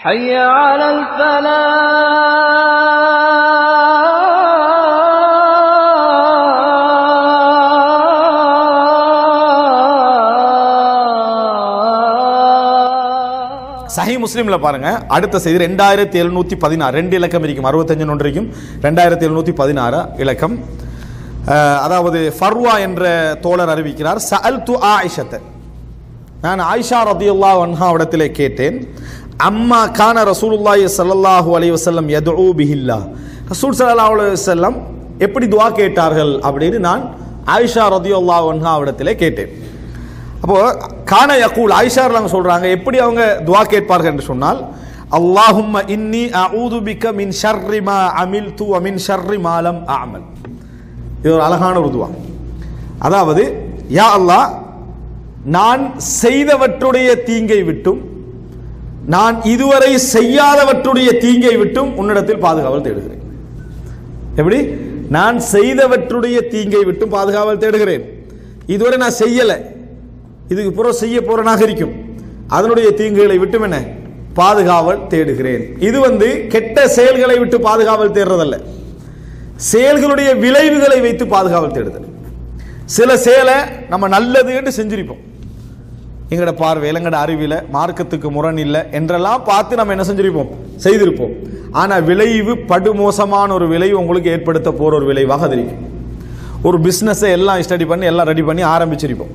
حي على الفلاح சஹி முஸ்லீம்ல பாருங்க அடுத்த செய்தி ரெண்டாயிரத்தி எழுநூத்தி பதினாறு ரெண்டு இலக்கம் இருக்கும் அறுபத்தஞ்சு ஒன்று இருக்கும் ரெண்டாயிரத்தி எழுநூத்தி பதினாறு இலக்கம் அஹ், அதாவது ஃபர்வா என்ற தோழர் அறிவிக்கிறார் சஅல் து ஆயிஷத்தை நான் ஆயிஷா ரதியுல்லா அன்ஹாவிடத்திலே கேட்டேன் அம்மா கான ரசூலுல்லாஹி ஸல்லல்லாஹு அலைஹி வஸல்லம் யதுஉ பிஹில்லா. ரசூல் ஸல்லல்லாஹு அலைஹி வஸல்லம் எப்படி துவா கேட்டார்கள் அப்படின்னு நான் ஆயிஷா ரதியுல்லாஹு அன்ஹாவிடத்திலே கேட்டேன். அப்போ கான யகூல் ஆயிஷா அவங்க சொல்றாங்க எப்படி அவங்க துவா கேட்பார்கள் என்று சொன்னால் அல்லாஹும்ம இன்னி அஊது பிக்க மின் ஷர்ரி மா அமில்து வ மின் ஷர்ரி மா லம் அஅமல். இது ஒரு அழகான ஒரு துவா. அதாவது யா அல்லாஹ் நான் செய்தவற்றுடைய தீங்கை விட்டும் நான் இதுவரை செய்யாதவற்றுடைய தீங்கை விட்டும் உன்னிடத்தில் பாதுகாவல் தேடுகிறேன். எப்படி? நான் செய்தவற்றுடைய தீங்கை விட்டும் பாதுகாவல் தேடுகிறேன். இதுவரை நான் செய்யலை. இதுக்கு புறம் செய்ய போறனாக இருக்கும். அதனுடைய தீங்குகளை விட்டும் என்ன? பாதுகாவல் தேடுகிறேன். இது வந்து கெட்ட செயல்களை விட்டு பாதுகாவல் தேடுறதல்ல. செயல்களுடைய விளைவுகளை வைத்து பாதுகாவல் தேடுதல். சில செயலை நம்ம நல்லதுன்னு செஞ்சிருப்போம். எங்களோட பார்வையில் எங்களோட அறிவில் மார்க்கத்துக்கு முரண் இல்லை என்றெல்லாம் பார்த்து நம்ம என்ன செஞ்சிருப்போம்? செய்திருப்போம். ஆனால் விளைவு படுமோசமான ஒரு விளைவு உங்களுக்கு ஏற்படுத்த போகிற ஒரு விளைவாக தெரியும் ஒரு பிஸ்னஸை எல்லாம் ஸ்டடி பண்ணி எல்லாம் ரெடி பண்ணி ஆரம்பிச்சிருப்போம்.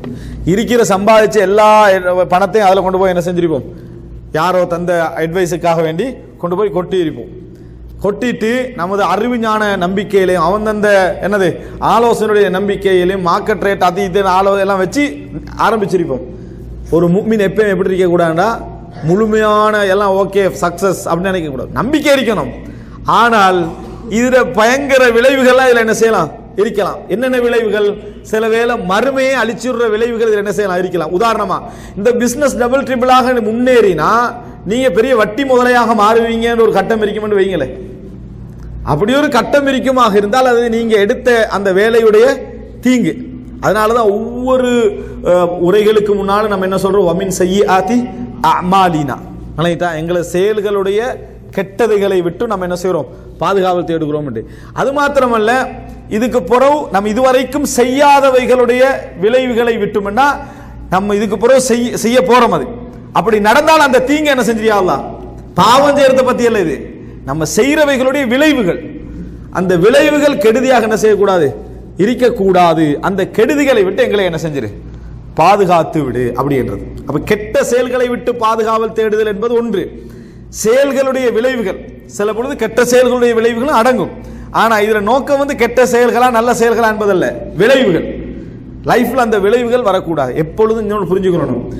இருக்கிற சம்பாதிச்ச எல்லா பணத்தையும் அதில் கொண்டு போய் என்ன செஞ்சிருப்போம்? யாரோ தந்த அட்வைஸுக்காக வேண்டி கொண்டு போய் கொட்டி இருப்போம் கொட்டிட்டு நமது அறிவுஞான நம்பிக்கையிலையும் அவன் தந்த என்னது ஆலோசனையுடைய நம்பிக்கையிலையும் மார்க்கெட் ரேட் அது இது ஆலோசனை எல்லாம் வச்சு ஆரம்பிச்சிருப்போம். ஒரு முக்மின் எப்பயும் எப்படி இருக்க முழுமையான எல்லாம் ஓகே சக்சஸ் அப்படின்னு நினைக்கக்கூடாது நம்பிக்கை இருக்கணும் ஆனால் இதில் பயங்கர விளைவுகள்லாம் இதில் என்ன செய்யலாம்? இருக்கலாம். என்னென்ன விளைவுகள்? சில வேளை மறுமையை அழிச்சுடுற விளைவுகள் இதில் என்ன செய்யலாம்? இருக்கலாம். உதாரணமாக இந்த பிஸ்னஸ் டபுள் ட்ரிபிளாக முன்னேறினா நீங்கள் பெரிய வட்டி முதலையாக மாறுவீங்கன்னு ஒரு கட்டம் இருக்குமென்னு வைங்களேன் அப்படி ஒரு கட்டம் இருக்குமாக இருந்தால் அது நீங்கள் எடுத்த அந்த வேலையுடைய தீங்கு. அதனால தான் ஒவ்வொரு உரைகளுக்கு முன்னாலும் நம்ம என்ன சொல்கிறோம் வமின் செய்ய ஆதி அமாலினா. அனைத்தா எங்களை செயல்களுடைய கெட்டதைகளை விட்டு நம்ம என்ன செய்கிறோம் பாதுகாவல் தேடுகிறோம் அது மாத்திரமல்ல இதுக்கு பிறகு நம்ம இதுவரைக்கும் செய்யாதவைகளுடைய விளைவுகளை விட்டும்னா நம்ம இதுக்கு பிறகு செய்ய செய்ய போகிறோம் அது. அப்படி நடந்தால் அந்த தீங்கு என்ன செஞ்சிரியா பாவம் செய்யறத பத்தி அல்ல இது. நம்ம செய்யறவைகளுடைய விளைவுகள். அந்த விளைவுகள் கெடுதியாக என்ன செய்யக்கூடாது? இருக்கக்கூடாது. அந்த கெடுதிகளை விட்டு எங்களை என்ன செஞ்சிரு? பாதுகாத்து விடு அப்படின்றது அப்ப கெட்ட செயல்களை விட்டு பாதுகாவல் தேடுதல் என்பது ஒன்று. செயல்களுடைய விளைவுகள். சில பொழுது கெட்ட செயல்களுடைய விளைவுகளும் அடங்கும். ஆனா இதுல நோக்கம் வந்து கெட்ட செயல்களா நல்ல செயல்களா என்பதல்ல. விளைவுகள். லைஃப்ல அந்த விளைவுகள் வரக்கூடாது. எப்பொழுதும் இன்னொன்று புரிஞ்சுக்கணும்.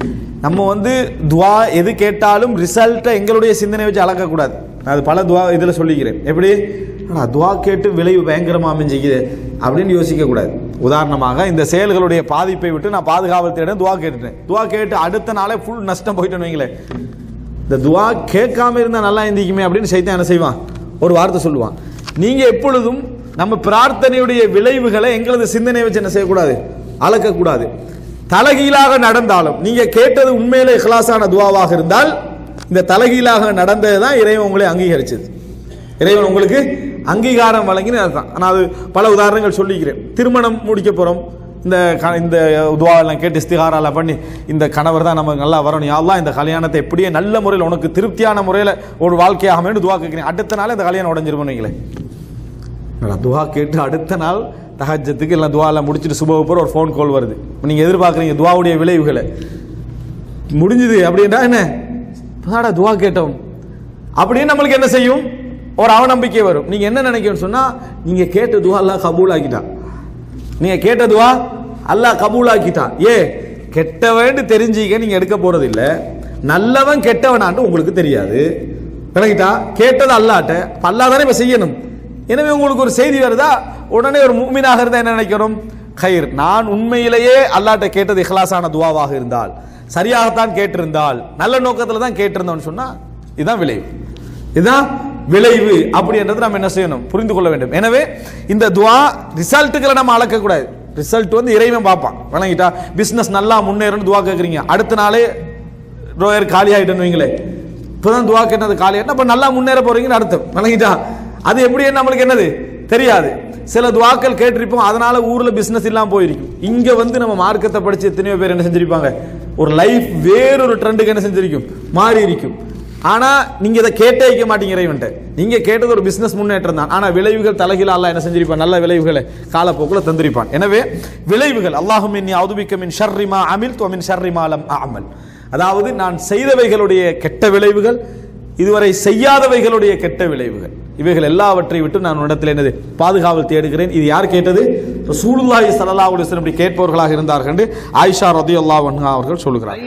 நம்ம வந்து துவா எது கேட்டாலும் ரிசல்ட்டை எங்களுடைய சிந்தனை வச்சு அளக்கக்கூடாது. நான் அது பல துவா இதில் சொல்லிக்கிறேன். எப்படி? ஆனால் துவா கேட்டு விளைவு பயங்கரமாக அமைஞ்சிக்குது அப்படின்னு யோசிக்கக்கூடாது உதாரணமாக இந்த செயல்களுடைய பாதிப்பை விட்டு நான் பாதுகாவல் தேட துவா கேட்டுட்டேன். துவா கேட்டு அடுத்த நாளே ஃபுல் நஷ்டம் போயிட்டேன்னு வைங்களேன். இந்த துவா கேட்காம இருந்தால் நல்லா எந்திக்குமே அப்படின்னு சைத்தான் என்ன செய்வான்? ஒரு வார்த்தை சொல்லுவான். நீங்கள் எப்பொழுதும் நம்ம பிரார்த்தனையுடைய விளைவுகளை எங்களது சிந்தனை வச்சு என்ன செய்யக்கூடாது? அளக்கக்கூடாது. தலகீழாக நடந்தாலும் நீங்கள் கேட்டது உண்மையிலே இஹ்லாசான துவாவாக இருந்தால் இந்த தலகீழாக நடந்தது தான் இறைவன் உங்களை அங்கீகரிச்சது. இறைவன் உங்களுக்கு அங்கீகாரம் வழங்கினு அர்த்தம் ஆனால் அது பல உதாரணங்கள் சொல்லிக்கிறேன். திருமணம் முடிக்க போகிறோம் இந்த க- இந்த துவாவெல்லாம் கேட்டு இஸ்திகாரெல்லாம் பண்ணி இந்த கணவர் தான் நமக்கு நல்லா வரணும். யாரெல்லாம் இந்த கல்யாணத்தை எப்படியே நல்ல முறையில் உனக்கு திருப்தியான முறையில் ஒரு வாழ்க்கையாக வேண்டும் துவா கேட்குறேன். அடுத்த நாள் இந்த கல்யாணம் உடஞ்சிருப்போம் நீங்களே துவா கேட்டு அடுத்த நாள் தகஜத்துக்கு இல்லை துவாலாம் முடிச்சுட்டு சுப போகிற ஒரு ஃபோன் கால் வருது. நீங்கள் எதிர்பார்க்குறீங்க துவாவுடைய விளைவுகளை. முடிஞ்சுது அப்படின்றா என்ன? துவா கேட்டோம். அப்படின்னு நம்மளுக்கு என்ன செய்யும்? ஒரு அவநம்பிக்கை வரும். நீங்க என்ன நினைக்கணும்னு சொன்னா நீங்க கேட்ட துவா அல்லாஹ் கபூல் ஆக்கிட்டான் நீங்க கேட்ட துவா அல்லாஹ் கபூல் ஆக்கிட்டான் ஏ கெட்டவன் தெரிஞ்சிக்க நீங்க எடுக்க போறது இல்ல நல்லவன் கெட்டவனான்னு உங்களுக்கு தெரியாது. விளங்கிட்டா? கேட்டது அல்லாட்ட. அப்ப தானே இப்ப செய்யணும். எனவே உங்களுக்கு ஒரு செய்தி வருதா? உடனே ஒரு மூமினாக இருந்தா என்ன நினைக்கணும்? கயிர் நான் உண்மையிலேயே அல்லாட்ட கேட்டது இஹ்லாசான துவாவாக இருந்தால் சரியாகத்தான் கேட்டிருந்தால் நல்ல நோக்கத்துல தான் கேட்டிருந்தோம்னு சொன்னா இதுதான் விளைவு. இதுதான் விளைவு அப்படின்றது நம்ம என்ன செய்யணும்? புரிந்து கொள்ள வேண்டும். எனவே இந்த துவா ரிசல்ட்டுகளை நம்ம அளக்கக்கூடாது. ரிசல்ட் வந்து இறைவன் பார்ப்பான். வழங்கிட்டா பிஸ்னஸ் நல்லா முன்னேறணும் துவா கேட்குறீங்க. அடுத்த நாளே ரோயர் காலி ஆகிட்டேன்னு வைங்களேன். இப்போதான் துவா கேட்டது காலி ஆகிட்டு அப்போ நல்லா முன்னேற போறீங்கன்னு அர்த்தம். வணங்கிட்டா? அது எப்படி நம்மளுக்கு என்னது? தெரியாது. சில துவாக்கள் கேட்டிருப்போம் அதனால ஊர்ல பிசினஸ் இல்லாம போயிருக்கும். இங்க வந்து நம்ம மார்க்கத்தை படிச்சு எத்தனையோ பேர் என்ன செஞ்சிருப்பாங்க? ஒரு லைஃப் வேறொரு ட்ரெண்டுக்கு என்ன செஞ்சிருக்கும்? மாறி இருக்கும் ஆனால் நீங்கள் இதை கேட்டே வைக்க மாட்டீங்க இறைவன்ட்டு நீங்கள் கேட்டது ஒரு பிஸ்னஸ் முன்னேற்றம் தான். ஆனால் விளைவுகள் தலைகில அல்லா என்ன செஞ்சிருப்பான்? நல்ல விளைவுகளை காலப்போக்கில் தந்திருப்பான். எனவே விளைவுகள் அல்லாஹும் இன்னி அவுதுபிக்க மின் ஷர்ரிமா அமில் துவமின் ஷர்ரிமாலம் அமல் அதாவது நான் செய்தவைகளுடைய கெட்ட விளைவுகள் இதுவரை செய்யாதவைகளுடைய கெட்ட விளைவுகள். இவைகள் எல்லாவற்றை விட்டு நான் உன்னிடத்தில் என்னது? பாதுகாவல் தேடுகிறேன். இது யார் கேட்டது? ரசூலுல்லாஹி சல்லல்லாஹு அலைஹி வஸல்லம் இப்படி கேட்பவர்களாக இருந்தார்கள் என்று ஆயிஷா ரதியல்லாஹு அன்ஹா அவர்கள் சொல்கிறார்